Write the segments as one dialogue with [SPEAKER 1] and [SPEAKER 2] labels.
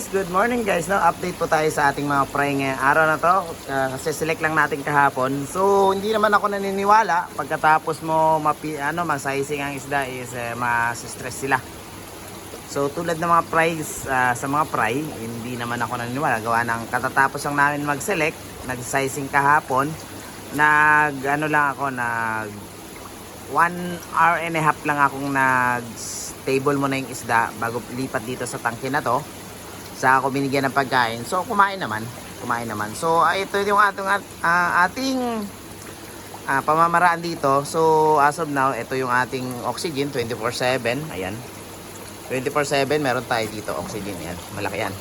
[SPEAKER 1] Yes, good morning guys. No, update po tayo sa ating mga fry ngayong araw na to. Uh, kasi select lang natin kahapon. So, hindi naman ako naniniwala pagkatapos mo mapi ano, masizing ang isda is eh, mas-stress sila. So, tulad ng mga fries ah, sa mga fry, hindi naman ako naniniwala. Gawa ng katatapos lang namin mag-select, nag-sizing kahapon. Nag ano lang ako, nag one hour and a half lang akong nag table mo na yung isda bago lipat dito sa tangke na to sa ako binigyan ng pagkain. So kumain naman. Kumain naman. So ah, ito yung ating ah, ating ah, pamamaraan dito. So as of now ito yung ating oxygen 24/7 ayan. 24/7 meron tayo dito. Oxygen yan malaki yan.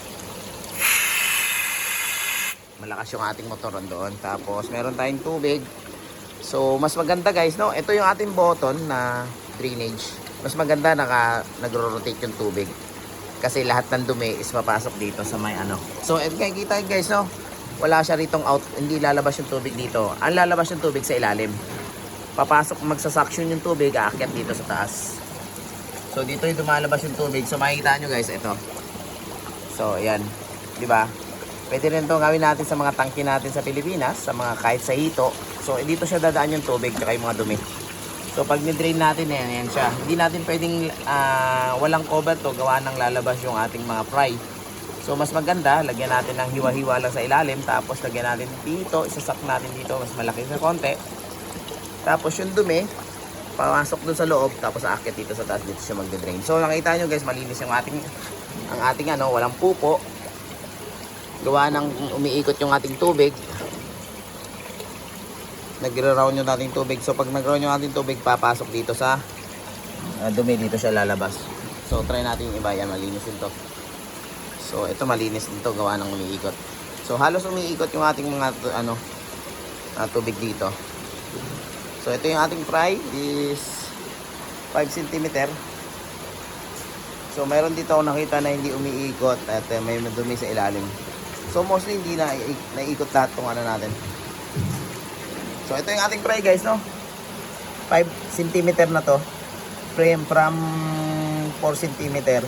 [SPEAKER 1] Malakas yung ating motor doon. Tapos meron tayong tubig. So, mas maganda guys, no? Ito yung ating button na drainage. Mas maganda naka nagro-rotate yung tubig. Kasi lahat ng dumi is papasok dito sa may ano. So, et kaya kita guys, no? Wala siya ritong out, hindi lalabas yung tubig dito. Ang lalabas yung tubig sa ilalim. Papasok, magsasuction yung tubig, aakyat dito sa taas. So, dito yung dumalabas yung tubig. So, makikita nyo guys, ito. So, ayan. Di ba? Pwede rin ito gawin natin sa mga tangke natin sa Pilipinas, sa mga kahit sa hito. So, eh, dito siya dadaan yung tubig at yung mga dumi. So, pag ni-drain natin, yan, yan siya. Hindi natin pwedeng ah, walang cover to, gawa ng lalabas yung ating mga fry. So, mas maganda, lagyan natin ng hiwa-hiwa lang sa ilalim, tapos lagyan natin dito, isasak natin dito, mas malaki sa konti. Tapos yung dumi, pamasok dun sa loob, tapos aakit dito sa taas, dito siya magde-drain. So, nakita nyo guys, malinis yung ating, ang ating ano, walang pupo, gawa ng umiikot yung ating tubig nagre-round yung ating tubig. So pag nag-round yung ating tubig papasok dito sa uh, dumi dito siya lalabas. So try natin yung iba. Yan malinis din to. So ito malinis din to. Gawa ng umiikot. So halos umiikot yung ating mga ano uh, tubig dito. So ito yung ating fry is 5 cm so meron dito ako nakita na hindi umiikot at uh, may madumi sa ilalim. So mostly hindi na naiikot lahat tong ano natin. So ito yung ating fry guys no. 5 cm na to. Frame from 4 cm.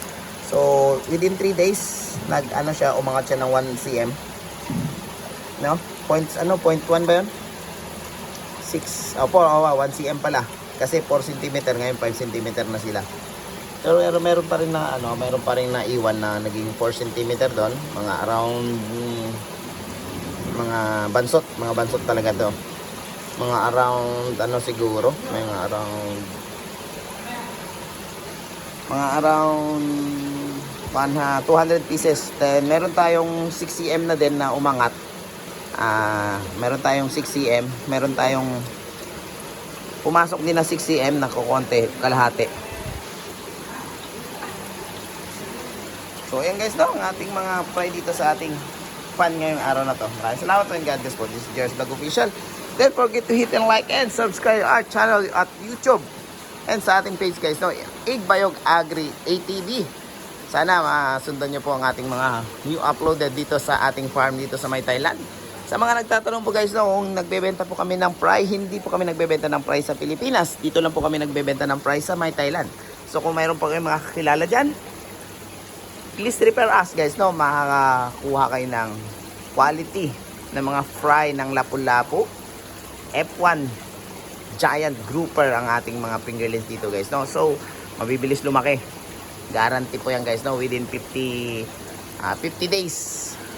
[SPEAKER 1] So within 3 days nag ano siya umangat siya ng 1 cm. No? Points ano point 1 ba 'yon? 6 oh, 4 oh, 1 cm pala. Kasi 4 cm ngayon 5 cm na sila. Pero meron, meron pa rin na ano, meron pa rin na iwan na naging 4 cm doon, mga around mm, mga bansot, mga bansot talaga to. Mga around ano siguro, mga around mga around 100, 200 pieces. Then meron tayong 6 cm na din na umangat. Ah, meron tayong 6 cm, meron tayong pumasok din na 6 cm na kukonte, kalahati. So, ayan guys no, ang ating mga fry dito sa ating fan ngayong araw na to. Maraming salamat and God bless po. This is Jerry's Vlog Official. Don't forget to hit and like and subscribe our channel at YouTube. And sa ating page guys, no, Igbayog Agri ATV. Sana masundan nyo po ang ating mga new uploaded dito sa ating farm dito sa May Thailand. Sa mga nagtatanong po guys, no, kung nagbebenta po kami ng fry, hindi po kami nagbebenta ng fry sa Pilipinas. Dito lang po kami nagbebenta ng fry sa May Thailand. So kung mayroon po kayong mga kakilala dyan, please refer us guys no makakakuha kayo ng quality ng mga fry ng lapu-lapu F1 giant grouper ang ating mga fingerlings dito guys no? So mabibilis lumaki. Guarantee po yan guys no? Within 50 ah, 50 days